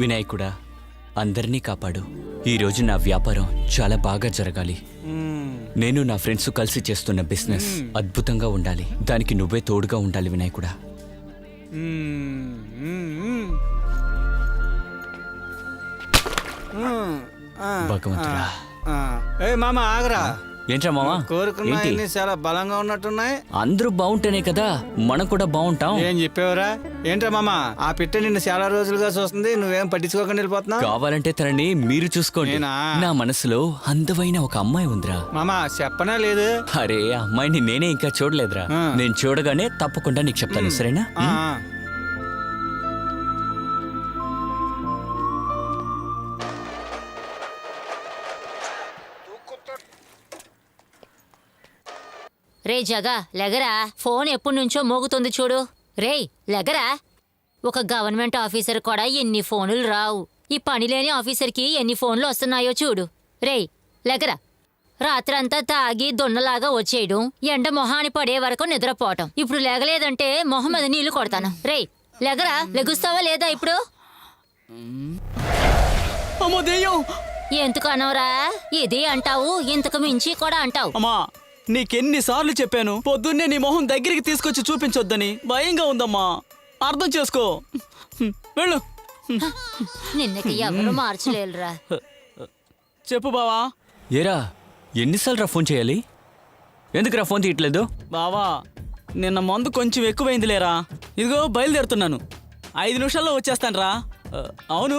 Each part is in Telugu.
వినాయకుడా అందరినీ కాపాడు. ఈరోజు నా వ్యాపారం చాలా బాగా జరగాలి. నేను నా ఫ్రెండ్స్ కలిసి చేస్తున్న బిజినెస్ అద్భుతంగా ఉండాలి. దానికి నువ్వే తోడుగా ఉండాలి వినాయకుడా. భగవంతుడా. ఏ మామ ఆగరా. ఏంట్రా మామా కోరుకున్నా ఏంటి? ఇన్ని చాలా బలంగా ఉన్నట్టున్నాయి. అందరూ బాగుంటేనే కదా మనం కూడా బాగుంటాం. ఏం చెప్పేవరా? ఏంట్రా మామ ఆ పిట్ట నిన్ను చాలా రోజులుగా చూస్తుంది నువ్వేం పట్టించుకోకుండా వెళ్ళిపోతున్నావు? కావాలంటే తనని మీరు చూసుకోండి? నా మనసులో అందమైన ఒక అమ్మాయి ఉందిరా. మామ చెప్పనా లేదు? అరే అమ్మాయిని నేనే ఇంకా చూడలేదురా. నేను చూడగానే తప్పకుండా నీకు చెప్తాను సరేనా? రే జగా లెగరా? ఫోన్ ఎప్పటి నుంచో మోగుతుంది చూడు. రేయ్ లెగరా? ఒక గవర్నమెంట్ ఆఫీసర్ కూడా ఎన్ని ఫోనులు రావు. ఈ పని లేని ఆఫీసర్కి ఎన్ని ఫోన్లు వస్తున్నాయో చూడు. రేయ్ లెగరా? రాత్రంతా తాగి దున్నలాగా వచ్చేయడం ఎండ మొహాని పడే వరకు నిద్రపోవటం. ఇప్పుడు లేగలేదంటే మొహం మీద నీళ్ళు కొడతాను. రేయ్ లెగరా? లెగుస్తావా లేదా ఇప్పుడు? ఎందుకు అనవరా? ఇది అంటావు ఇంతకు మించి కూడా అంటావు. నీకెన్నిసార్లు చెప్పాను పొద్దున్నే నీ మొహం దగ్గరికి తీసుకొచ్చి చూపించొద్దని. భయంగా ఉందమ్మా. అర్థం చేసుకో. వెళ్ళు. నిన్నకి ఎవరు మార్చలేరురా. చెప్పు బావా. ఏరా ఎన్నిసార్లు రా ఫోన్ చేయాలి? ఎందుకురా ఫోన్ తీయట్లేదు? బావా నిన్న మందు కొంచెం ఎక్కువైంది లేరా ఇదిగో బయలుదేరుతున్నాను. ఐదు నిమిషాల్లో వచ్చేస్తాను రా అవును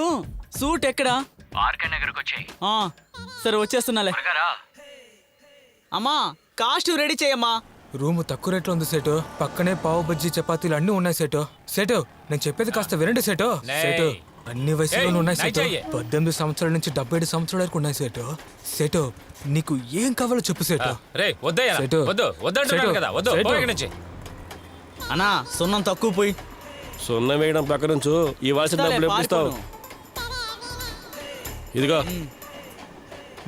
సూట్ ఎక్కడా? ఆ, సరే వచ్చేస్తున్నాలే. అమ్మా కాస్ట్యూమ్ రెడీ చేయమ్మా. రూమ్ తక్కువ రేట్లో ఉంది సేటు. పక్కనే పావు బజ్జీ చపాతీలు అన్ని ఉన్నాయి సేటు. సేటు నేను చెప్పేది కాస్త వినండి సేటు. సేటు అన్ని వయసులోనూ ఉన్నాయి సేటు. పద్దెనిమిది సంవత్సరాల నుంచి డెబ్బై ఏడు సంవత్సరాల వరకు ఉన్నాయి సేటు. సేటు నీకు ఏం కావాలో చెప్పు సేటు. రే వద్దయ్యా. సెటు. వద్దు. వద్దంటున్నాను సెటు. కదా వద్దు. సెటు. పో ఇక్కడి నుంచి అన్నా సున్నం తక్కువ పోయి. సున్నం వేయడం పక్క నుంచు ఇవ్వాల్సిన డబ్బులు ఎప్పుడు ఇస్తావు? ఇదిగో.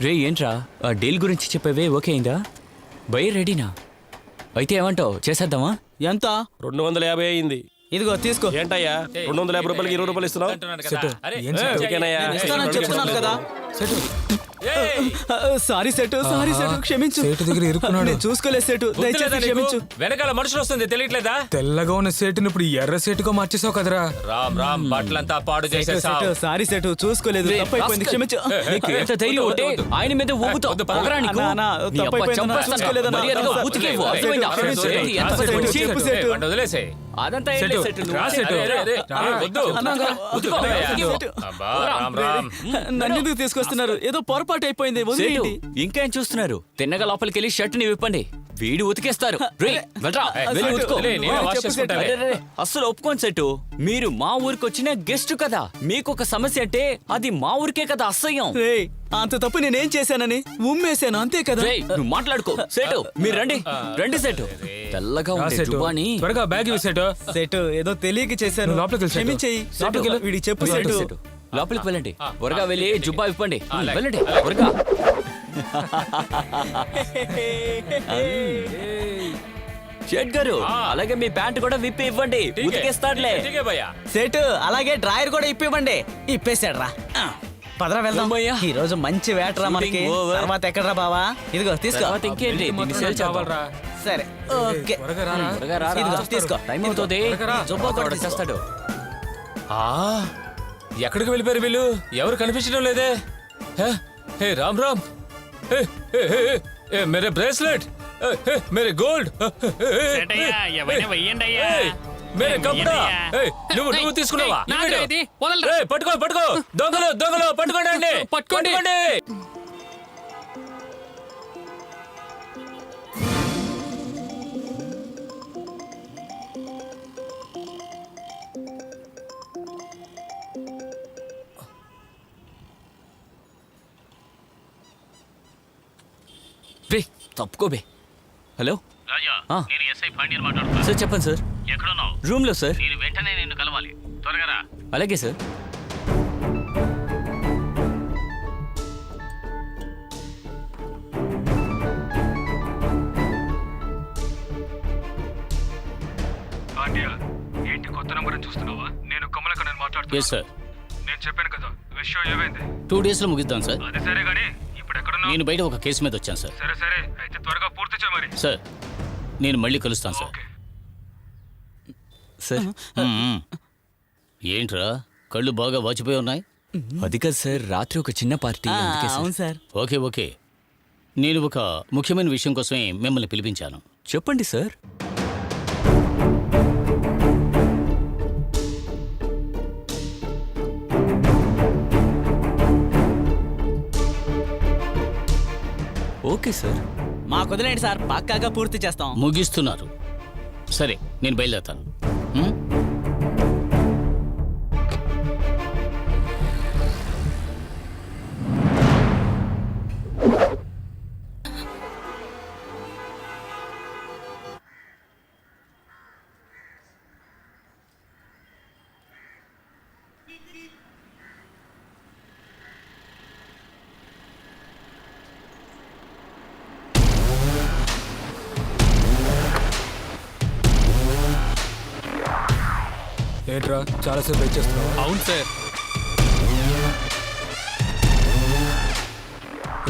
రే ఏంట్రా? ఆ డీల్ గురించి చెప్పేవే ఓకే అయిందా? బై రెడీనా? అయితే ఏమంటావు? చేసేద్దామా? ఎంత? రెండు వందల యాభై అయింది. ఇదిగో తీసుకో. ఏంటయ్యా? రెండు వందల యాభై రూపాయలకి ఇరవై రూపాయలు ఇస్తున్నావు? చెప్తున్నాను కదా. సేటు ఏయ్! సారీ సెటు సారీ సెటు క్షమించు సేటు దగ్గర ఇరుక్కున్నాడు నేను చూసుకోలేదు సెటు దయచేసి? క్షమించు వెనకాల మనుషులు వస్తుంది తెలియట్లేదా తెల్లగా ఉన్న సేటుని ఇప్పుడు ఎర్ర సేటుగా మార్చేసావు కదరా రామ్ రామ్ బట్టలంతా పాడు చేసేసావు సెటు, సారీ సెటు చూసుకోలేదు తప్పైపోయింది. క్షమించు నీకు ఎంత ధైర్యం ఉంటే ఆయన మీద ఊగుతావు వద్దు, పద. పొగరా నీకు? అన్నా, అన్నా, నీ అబ్బా తప్పైపోయింది అన్నా, చంపేస్తాను. చూసుకోలేదన్నా. మర్యాదగా సెటు, ఊతికే సెటు, ఇవ్వు. అర్థమైందా? సెటు, సెటు, ఏంటి? ఎంత సెటు, పెద్ద సెటు, విషయం? సెటు. వాడిని వదిలేసేయ్. అదంతా ఏం లేదు, సెటు. నువ్వు రా, సెటు. అరే, అరే, అరే, వద్దు అన్నా, అన్నా, వద్దు, వద్దు, వద్దు. వద్దు. అబ్బా, రామ్ రామ్ నన్ను ఎందుకు తీసుకొస్తున్నారు ఏదో పొరపాటు అయిపోయింది సేటు, వదిలేయండి. ఇంకేం చూస్తున్నారు? తిన్నగా లోపలికి వెళ్ళి షర్ట్ని విప్పండి. వీడు ఉతికేస్తారు. రేయ్, వెళ్ళరా, ఏయ్, వెళ్ళి సెటు, ఉతుకో. లే, నేనే వాష్ చెప్పు, సెటు. చేసుకుంటాలే. అరే, అరే, అస్సలు ఒప్పుకోండి సెట్టు మీరు మా ఊరికి వచ్చిన గెస్ట్ కదా. మీకు ఒక సమస్య అంటే అది మా ఊరికే కదా అసహ్యం. అంత తప్పు నేనేం చేశానని ఉమ్మేశాను అంతే కదా? రేయ్, నువ్వు మాట్లాడుకో. సేటు మీరు రండి. రండి సేటు. తెల్లగా రా ఉండే సేటు. జుబాని. త్వరగా బ్యాగ్ ఇవ్వు సేటు. సెటు ఏదో తెలియక చేశాను. నువ్వు లోపలికి వెళ్ళు, సెటు. క్షమించేయి. లోపలికి వెళ్ళు. వీడికి చెప్పు సెటు. లోపలికి వెళ్ళండి. త్వరగా వెళ్ళి జుబ్బా విప్పండి అలాగే, వెళ్ళండి. త్వరగా. షేట్ గారు. అలాగే మీ ప్యాంట్ కూడా విప్పి ఇవ్వండి. ఉతికేస్తాడులే సెటు అలాగే డ్రాయర్ కూడా ఇప్పివ్వండి ఇప్పేశాడు రా పదరా వెళ్దాం. ఈ రోజు మంచి వేటరా మనకి. Shooting over. తర్వాత ఎక్కడరా బావా? ఇదిగో తీసుకో. ఇంకేంటి. సరే ఓకే. రా ఇదిగో, తీసుకో. టైం అవుతుంది. రా. జుబ్బా కూడా. చేస్తాడు ఆ, ఎక్కడికి వెళ్ళిపోయారు వీళ్ళు? ఎవరు కనిపించడం లేదే? హే, రామ్ రామ్. మేరే బ్రేస్లెట్. మేరే గోల్డ్. మేరే ఏయ్, నువ్వు నువ్వు తీసుకున్నావా? పట్టుకో పట్టుకో. దొంగలు దొంగలు పట్టుకోండి అండి. పట్టుకోండి. తప్పుకోబే హలో? రాజా ఆ. నేను ఎస్ఐ పాండ్యన్ మాట్లాడుతున్నా. సార్ చెప్పండి సార్. ఎక్కడున్నావు? రూమ్లో సార్. నేను వెంటనే నిన్ను కలవాలి. త్వరగా రా. అలాగే సార్. ఏంటి కొత్త నంబర్ చూస్తున్నావా? నేను కమలకరణ్ మాట్లాడుతున్నా. ఎస్ సార్ నేను చెప్పాను కదా విషయం ఏమైంది? టూ డేస్లో ముగిద్దాం సార్. అది సరే గానీ ఎక్కడున్నావు నేను బయట ఒక కేసు మీద వచ్చాను సార్. సరే సరే. అయితే త్వరగా పూర్తి సార్ నేను మళ్ళీ కలుస్తాను సార్. సార్. ఏంట్రా? కళ్ళు బాగా వాచిపోయి ఉన్నాయి? అది కాదు సార్. రాత్రి ఒక చిన్న పార్టీ ఆ, అందుకే సార్. అవును సార్. Okay okay. నేను ఒక ముఖ్యమైన విషయం కోసమే మిమ్మల్ని పిలిపించాను. చెప్పండి సార్. Okay sir. మాకు వదిలేండి సార్. పక్కాగా పూర్తి చేస్తాం. ముగిస్తున్నారు. సరే నేను బయలుదేరుతాను. ఏంట్రా? చాలాసేపు వెయిట్ చేస్తున్నావా. అవును సార్.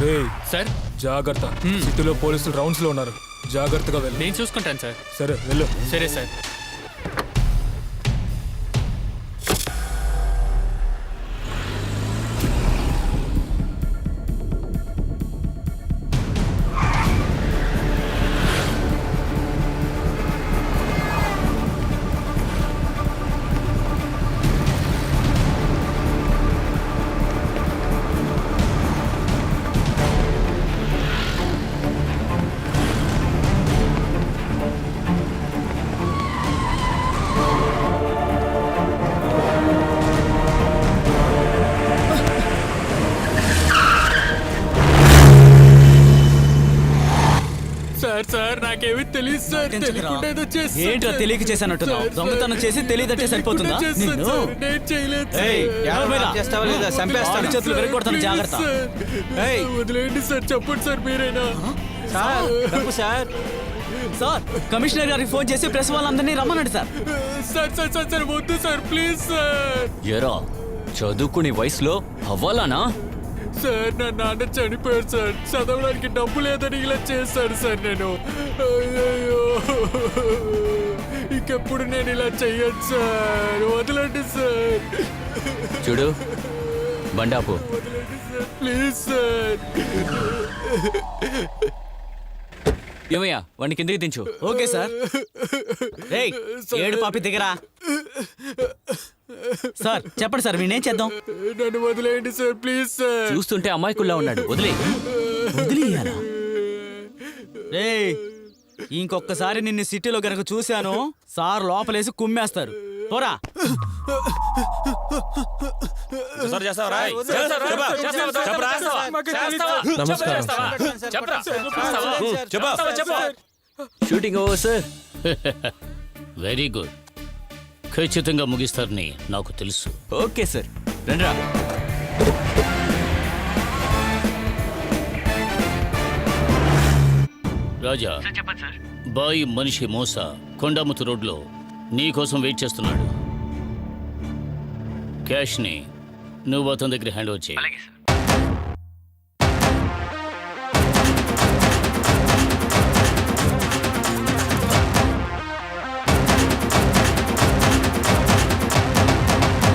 రే సార్? జాగ్రత్త. సిటీలో పోలీసులు రౌండ్స్లో ఉన్నారు. జాగ్రత్తగా వెళ్ళి. నేను చూసుకుంటాను సార్. సరే వెళ్ళు. Sir sir. తెలియదు సార్ తెలియకుండా ఏదో చేస్తాను ఏంట్రా. తెలియక చేశానంటున్నావు? దొంగతనం చేసి తెలియదంటే సరిపోతుందా? నిన్ను. నేను చేయలేదు సార్. ఏయ్, ఎవరు? చేస్తావా లేదా? చంపేస్తాను కాళ్ళు చేతులు విరగొడతాను జాగ్రత్త. సార్. ఏయ్. వదిలేయండి సార్ చెప్పండి సార్ మీరైనా. Sir sir. సార్. కమిషనర్ గారికి ఫోన్ చేసి ప్రెస్ వాళ్ళందరినీ రమ్మనండి sir. Sir sir sir sir వద్దు సార్ ప్లీజ్ సార్. ఎరా చదువుకునే వయసులో అవ్వాలానా సార్ నా నాన్న చనిపోయారు సార్. చదవడానికి డబ్బు లేదని ఇలా చేశాడు సార్ నేను. అయ్యయ్యో. ఇంకెప్పుడు నేను ఇలా చెయ్యను సార్. వదలండి సార్. చూడు బండాపు వదలండి సార్. Please sir. ఏమయ్యా వాడిని కిందకి దించు. Okay sir. ఏయ్ ఏడు పాపి దిగరా. సార్ చెప్పండి సార్ నేనేం చేద్దాం నన్ను వదిలేయండి సార్ ప్లీజ్ సార్ చూస్తుంటే అమాయకుల్లా ఉన్నాడు వదిలే వదిలేయాలా రేయ్ ఇంకొకసారి నిన్ను సిటీలో గనక చూశాను సార్ లోపలేసి కుమ్మేస్తారు పోరా shooting over sir very good ఖచ్చితంగా ముగిస్తారని నాకు తెలుసు. Okay sir. రండ్రా. రాజా బాయ్ మనిషి మోస కొండముతు రోడ్లో నీ కోసం వెయిట్ చేస్తున్నాడు. క్యాష్ని నువ్వు అతని దగ్గర హ్యాండ్ ఓవర్ చేయి. అలాగే సార్.